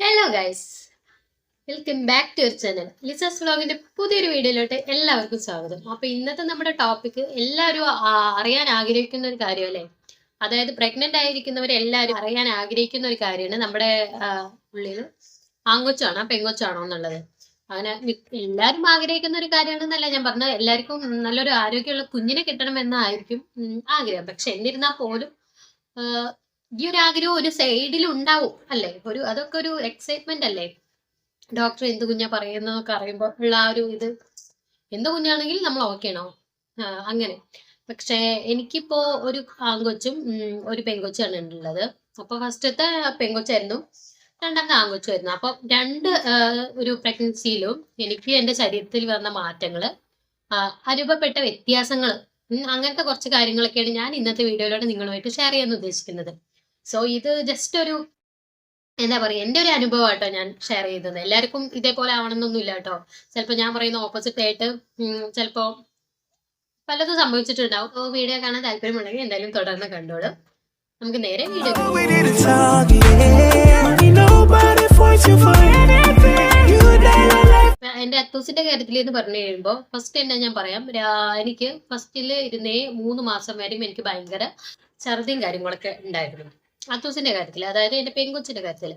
Hello guys welcome back to your channel ലിസസ് വ്ലോഗിന്റെ പുതിയൊരു വീഡിയോയിലോട്ട് എല്ലാവർക്കും സ്വാഗതം. അപ്പൊ ഇന്നത്തെ നമ്മുടെ ടോപ്പിക് എല്ലാവരും അറിയാൻ ആഗ്രഹിക്കുന്ന ഒരു കാര്യമല്ലേ? അതായത് പ്രഗ്നന്റ് ആയിരിക്കുന്നവർ എല്ലാവരും അറിയാൻ ആഗ്രഹിക്കുന്ന ഒരു കാര്യമാണ് നമ്മുടെ ഉള്ളിൽ ആങ്കൊച്ചാണോ പെങ്കൊച്ചാണോ എന്നുള്ളത്. അങ്ങനെ എല്ലാവരും ആഗ്രഹിക്കുന്ന ഒരു കാര്യമാണെന്നല്ല ഞാൻ പറഞ്ഞത്. എല്ലാവർക്കും നല്ലൊരു ആരോഗ്യമുള്ള കുഞ്ഞിനെ കിട്ടണമെന്നായിരിക്കും ആഗ്രഹം. പക്ഷെ എന്നിരുന്നാൽ പോലും ഈ ഒരു ആഗ്രഹം ഒരു സൈഡിൽ ഉണ്ടാവും അല്ലേ? ഒരു അതൊക്കെ ഒരു എക്സൈറ്റ്മെന്റ് അല്ലേ? ഡോക്ടർ എന്ത് കുഞ്ഞാ പറയുന്നതൊക്കെ അറിയുമ്പോൾ ഉള്ള ആ ഒരു ഇത്. എന്ത് കുഞ്ഞാണെങ്കിൽ നമ്മൾ ഓക്കെയാണോ അങ്ങനെ. പക്ഷേ എനിക്കിപ്പോ ഒരു ആങ്കൊച്ചും ഒരു പെങ്കൊച്ചാണ് ഉള്ളത്. അപ്പൊ ഫസ്റ്റത്തെ പെങ്കൊച്ചായിരുന്നു രണ്ടാമത്തെ ആങ്കൊച്ചായിരുന്നു അപ്പൊ രണ്ട് ഒരു പ്രഗ്നൻസിയിലും എനിക്ക് എന്റെ ശരീരത്തിൽ വന്ന മാറ്റങ്ങൾ അനുഭവപ്പെട്ട വ്യത്യാസങ്ങൾ അങ്ങനത്തെ കുറച്ച് കാര്യങ്ങളൊക്കെയാണ് ഞാൻ ഇന്നത്തെ വീഡിയോയിലൂടെ നിങ്ങളുമായിട്ട് ഷെയർ ചെയ്യാൻ ഉദ്ദേശിക്കുന്നത്. സോ ഇത് ജസ്റ്റ് ഒരു എന്താ പറയുക എന്റെ ഒരു അനുഭവം കേട്ടോ ഞാൻ ഷെയർ ചെയ്തത്. എല്ലാവർക്കും ഇതേപോലെ ആവണമെന്നൊന്നുമില്ല കേട്ടോ. ചിലപ്പോൾ ഞാൻ പറയുന്ന ഓപ്പോസിറ്റ് ആയിട്ട് ചിലപ്പോൾ പലതും സംഭവിച്ചിട്ടുണ്ടാവും. അപ്പോൾ വീഡിയോ കാണാൻ താല്പര്യമുണ്ടെങ്കിൽ എന്തായാലും തുടർന്ന് കണ്ടോളൂ. നമുക്ക് നേരെ വീഡിയോ. എന്റെ അത്തൂസിന്റെ കാര്യത്തിൽ എന്ന് പറഞ്ഞു കഴിയുമ്പോൾ ഫസ്റ്റ് തന്നെ ഞാൻ പറയാം? എനിക്ക് ഫസ്റ്റിൽ ഇരുന്നേ മൂന്ന് മാസം വരെയും എനിക്ക് ഭയങ്കര ഛർദിയും കാര്യങ്ങളൊക്കെ ഉണ്ടായിരുന്നു. അത്തൂസിന്റെ കാര്യത്തിൽ അതായത് എന്റെ പെങ്കൊച്ചിന്റെ കാര്യത്തിൽ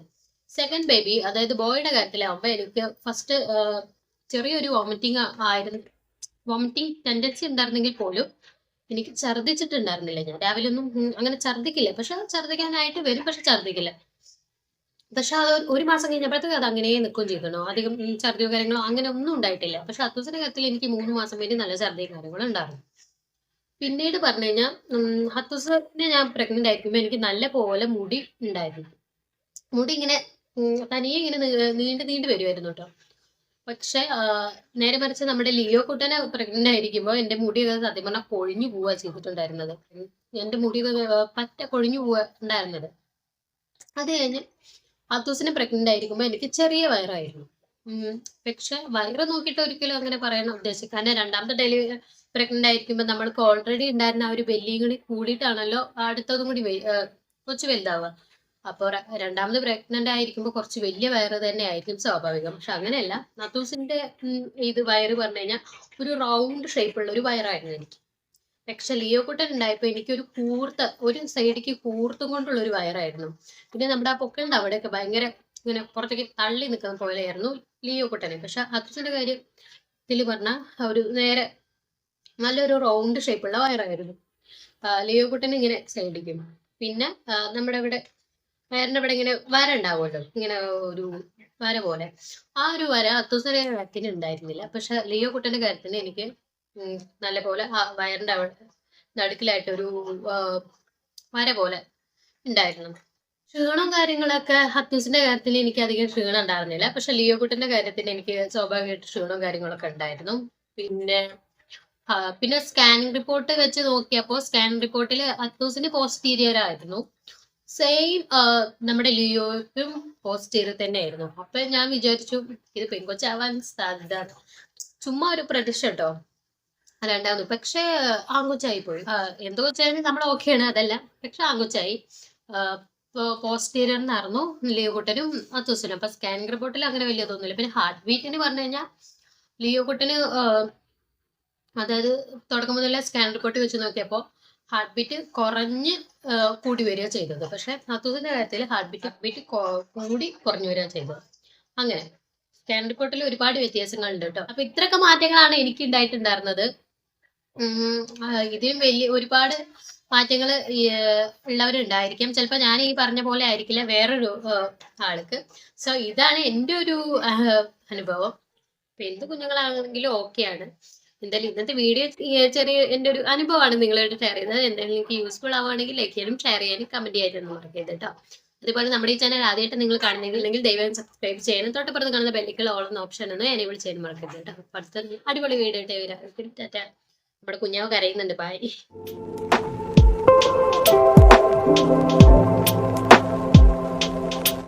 സെക്കൻഡ് ബേബി അതായത് ബോയുടെ കാര്യത്തിലാവുമ്പോൾ എനിക്ക് ഫസ്റ്റ് ചെറിയൊരു വോമിറ്റിംഗ് ആയിരുന്നു. വോമിറ്റിംഗ് ടെൻഡൻസി ഉണ്ടായിരുന്നെങ്കിൽ പോലും എനിക്ക് ഛർദ്ദിച്ചിട്ടുണ്ടായിരുന്നില്ല ഞാൻ. രാവിലെ ഒന്നും അങ്ങനെ ഛർദ്ദിക്കില്ല. പക്ഷെ ഛർദ്ദിക്കാനായിട്ട് വരും പക്ഷെ ഛർദ്ദിക്കില്ല. പക്ഷെ അത് ഒരു മാസം കഴിഞ്ഞപ്പോഴത്തേക്ക് അത് അങ്ങനെ നിൽക്കുകയും ചെയ്തണോ അധികം ഛർദ്ദിയോ കാര്യങ്ങളോ അങ്ങനെ ഒന്നും ഉണ്ടായിട്ടില്ല. പക്ഷെ അത്തൂസിന്റെ കാര്യത്തിൽ എനിക്ക് മൂന്ന് മാസം വരെ നല്ല ഛർദിയും കാര്യങ്ങളും ഉണ്ടായിരുന്നു. പിന്നീട് പറഞ്ഞു കഴിഞ്ഞാൽ ഹത്തൂസിനെ ഞാൻ പ്രഗ്നന്റ് ആയിരിക്കുമ്പോൾ എനിക്ക് നല്ല പോലെ മുടി ഉണ്ടായിരുന്നു. മുടി ഇങ്ങനെ തനിയെ ഇങ്ങനെ നീണ്ടു നീണ്ടു വരുമായിരുന്നു കേട്ടോ. പക്ഷെ ആ, നേരെ മറിച്ച് നമ്മുടെ ലിയോ കുട്ടനെ പ്രഗ്നന്റ് ആയിരിക്കുമ്പോൾ എന്റെ മുടിയൊക്കെ സത്യം പറഞ്ഞാൽ കൊഴിഞ്ഞു പോവാ ചെയ്തിട്ടുണ്ടായിരുന്നത്. ഉം, എന്റെ മുടി പറ്റ കൊഴിഞ്ഞു പോവുക ഉണ്ടായിരുന്നത്. അത് കഴിഞ്ഞ് അത്തൂസിനെ പ്രഗ്നന്റ് ആയിരിക്കുമ്പോൾ എനിക്ക് ചെറിയ വയറായിരുന്നു. പക്ഷെ വയറ് നോക്കിയിട്ട് ഒരിക്കലും അങ്ങനെ പറയാൻ ഉദ്ദേശിക്കുക കാരണം രണ്ടാമത്തെ ഡെലിവറി പ്രഗ്നന്റ് ആയിരിക്കുമ്പോൾ നമ്മൾക്ക് ഓൾറെഡി ഉണ്ടായിരുന്ന ആ ഒരു ബെല്ലിയും കൂടി കൂടിയിട്ടാണല്ലോ അടുത്തതും കൂടി കൊച്ചു വലുതാവുക. അപ്പോൾ രണ്ടാമത് പ്രഗ്നന്റ് ആയിരിക്കുമ്പോൾ കുറച്ച് വലിയ വയറ് തന്നെ ആയിരിക്കും സ്വാഭാവികം. പക്ഷെ അങ്ങനെയല്ല. നത്തൂസിന്റെ ഇത് വയറ് പറഞ്ഞു കഴിഞ്ഞാൽ ഒരു റൗണ്ട് ഷേപ്പുള്ള ഒരു വയറായിരുന്നു എനിക്ക്. പക്ഷെ ലിയോ കുട്ടൻ ഉണ്ടായപ്പോൾ എനിക്കൊരു കൂർത്ത ഒരു സൈഡിക്ക് കൂർത്തും കൊണ്ടുള്ള ഒരു വയറായിരുന്നു. പിന്നെ നമ്മുടെ ആ പൊക്കലിന്റെ അവിടെയൊക്കെ ഭയങ്കര ഇങ്ങനെ പുറത്തേക്ക് തള്ളി നിൽക്കുന്ന പോലെയായിരുന്നു ലിയോ കുട്ടനെ. പക്ഷെ അത്തൂസിന്റെ കാര്യത്തിൽ പറഞ്ഞാൽ ഒരു നേരെ നല്ലൊരു റൗണ്ട് ഷേപ്പുള്ള വയറായിരുന്നു. ലിയോ കുട്ടൻ ഇങ്ങനെ സൈഡിക്കും പിന്നെ നമ്മുടെ ഇവിടെ വയറിന്റെ ഇവിടെ ഇങ്ങനെ വര ഉണ്ടാവുമല്ലോ. ഇങ്ങനെ ഒരു വര പോലെ. ആ ഒരു വര അത്തൂസിന്റെ കാര്യത്തിന് ഉണ്ടായിരുന്നില്ല. പക്ഷെ ലിയോ കുട്ടന്റെ കാര്യത്തിന് എനിക്ക് നല്ല പോലെ ആ വയറിന്റെ അവിടെ നടുക്കിലായിട്ടൊരു വര പോലെ ഉണ്ടായിരുന്നു. ക്ഷീണം കാര്യങ്ങളൊക്കെ ഹത്തൂസിന്റെ കാര്യത്തിൽ എനിക്ക് അധികം ക്ഷീണം ഉണ്ടായിരുന്നില്ല. പക്ഷെ ലിയോ കുട്ടിന്റെ കാര്യത്തിൽ എനിക്ക് സ്വാഭാവികമായിട്ട് ക്ഷീണവും കാര്യങ്ങളൊക്കെ ഉണ്ടായിരുന്നു. പിന്നെ പിന്നെ സ്കാനിങ് റിപ്പോർട്ട് വെച്ച് നോക്കിയപ്പോൾ സ്കാനിങ് റിപ്പോർട്ടിൽ അത്തൂസിന് പോസ്റ്റീരിയർ ആയിരുന്നു. സെയിം നമ്മുടെ ലിയോയ്ക്കും തന്നെ ആയിരുന്നു അപ്പൊ ഞാൻ വിചാരിച്ചു ഇത് പെൺകൊച്ചാവാൻ സാധ്യത. ചുമ്മാ ഒരു പ്രതീക്ഷ കേട്ടോ അല്ലാണ്ടാവുന്നു പക്ഷെ ആങ്കൊച്ചായി പോയി എന്തോ വെച്ചാൽ നമ്മൾ ഓക്കെയാണ് അതല്ല. പക്ഷെ ആങ്കൊച്ചായി പോസ്റ്റീരിയർ എന്നായിരുന്നു ലിയോ കുട്ടനും അത്തൂസിനും അപ്പൊ സ്കാനിങ് റിപ്പോർട്ടിൽ അങ്ങനെ വലിയ തോന്നില്ല പിന്നെ ഹാർട്ട് ബീറ്റിന് പറഞ്ഞു കഴിഞ്ഞാൽ ലിയോ കുട്ടന് അതായത് തുടക്കം മുതലേ സ്കാൻ റിപ്പോർട്ട് വെച്ച് നോക്കിയപ്പോൾ ഹാർട്ട് ബീറ്റ് കുറഞ്ഞ് കൂടി വരിക ചെയ്തത്. പക്ഷെ അത്തൂസിന്റെ കാര്യത്തിൽ ഹാർട്ട് ബീറ്റ് ബീറ്റ് കൂടി കുറഞ്ഞു വരിക ചെയ്തത്. അങ്ങനെ സ്കാൻ റിപ്പോർട്ടിൽ ഒരുപാട് വ്യത്യാസങ്ങളുണ്ട് കേട്ടോ അപ്പൊ ഇത്രയൊക്കെ മാറ്റങ്ങളാണ് എനിക്ക് ഉണ്ടായിട്ടുണ്ടായിരുന്നത് ഇതിനും വലിയ ഒരുപാട് മാറ്റങ്ങൾ ഉള്ളവരുണ്ടായിരിക്കും. ചിലപ്പോൾ ഞാൻ ഈ പറഞ്ഞ പോലെ ആയിരിക്കില്ല വേറൊരു ആൾക്ക്. സോ ഇതാണ് എന്റെ ഒരു അനുഭവം. ഇപ്പൊ എന്ത് കുഞ്ഞുങ്ങളാണെങ്കിലും ഓക്കെയാണ്. എന്തായാലും ഇന്നത്തെ വീഡിയോ ചെറിയ എന്റെ ഒരു അനുഭവമാണ് നിങ്ങളായിട്ട് ഷെയർ ചെയ്തത് എന്തായാലും നിങ്ങൾക്ക് യൂസ്ഫുൾ ആവുകയാണെങ്കിൽ ലൈക്ക് ചെയ്യാനും ഷെയർ ചെയ്യാനും കമന്റ് ചെയ്യാനും മറക്കരുത് കേട്ടോ. അതുപോലെ നമ്മുടെ ഈ ചാനൽ ആദ്യമായിട്ട് നിങ്ങൾ കാണുന്നെങ്കിൽ ദയവായി സബ്സ്ക്രൈബ് ചെയ്യാനും തൊട്ടപ്പുറത്ത് കാണുന്ന ബെല്ലിക്കൽ ഓൾ എന്ന ഓപ്ഷൻ ഒന്ന് എനേബിൾ ചെയ്യാനും മറക്കരുത് കേട്ടോ. അടുത്ത അടിപൊളി വീഡിയോ ആയിട്ട് വരാം. നമ്മുടെ കുഞ്ഞാവ് കരയുന്നുണ്ട്. ബായ്